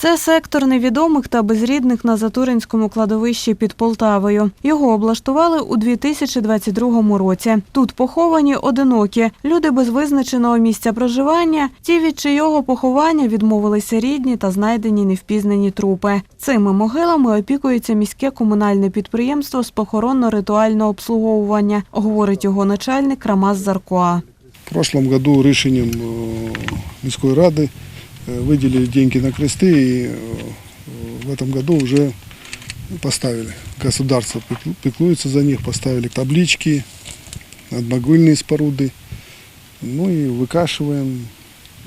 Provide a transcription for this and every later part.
Це сектор невідомих та безрідних на Затуринському кладовищі під Полтавою. Його облаштували у 2022 році. Тут поховані одинокі люди без визначеного місця проживання, ті, від чийого поховання відмовилися рідні та знайдені невпізнані трупи. Цими могилами опікується міське комунальне підприємство з похоронно-ритуального обслуговування, говорить його начальник Рамаз Заркоа. В прошлом году рішенням е, міської ради е, виділили деньги на кресты и е, в этом году уже поставили. Государство пеклу- пеклуется за них, поставили таблички, надмогильные споруды. Ну и выкашиваем,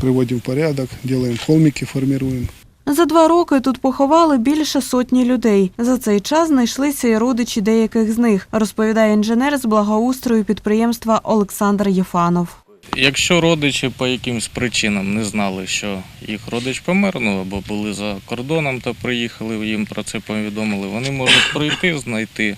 приводим в порядок, делаем холмики, формируем. За два роки тут поховали більше сотні людей. За цей час знайшлися і родичі деяких з них, розповідає інженер з благоустрою підприємства Олександр Єфанов. Якщо родичі по якимсь причинам не знали, що їх родич помер, ну або були за кордоном та приїхали, їм про це повідомили, вони можуть прийти, знайти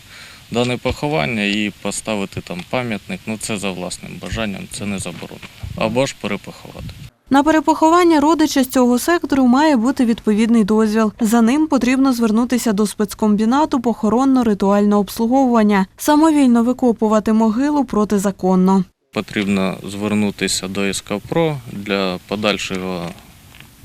дане поховання і поставити там пам'ятник. Ну це за власним бажанням, це не заборонено. Або ж перепоховати. На перепоховання родича з цього сектору має бути відповідний дозвіл. За ним потрібно звернутися до спецкомбінату похоронно-ритуального обслуговування. Самовільно викопувати могилу протизаконно. Потрібно звернутися до СКПРО для подальшого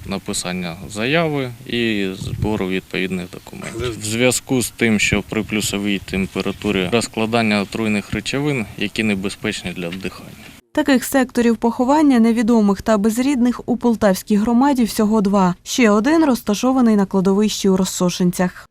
написання заяви і збору відповідних документів. В зв'язку з тим, що при плюсовій температурі розкладання отруйних речовин, які небезпечні для вдихання. Таких секторів поховання невідомих та безрідних у Полтавській громаді всього два. Ще один розташований на кладовищі у Розсошенцях.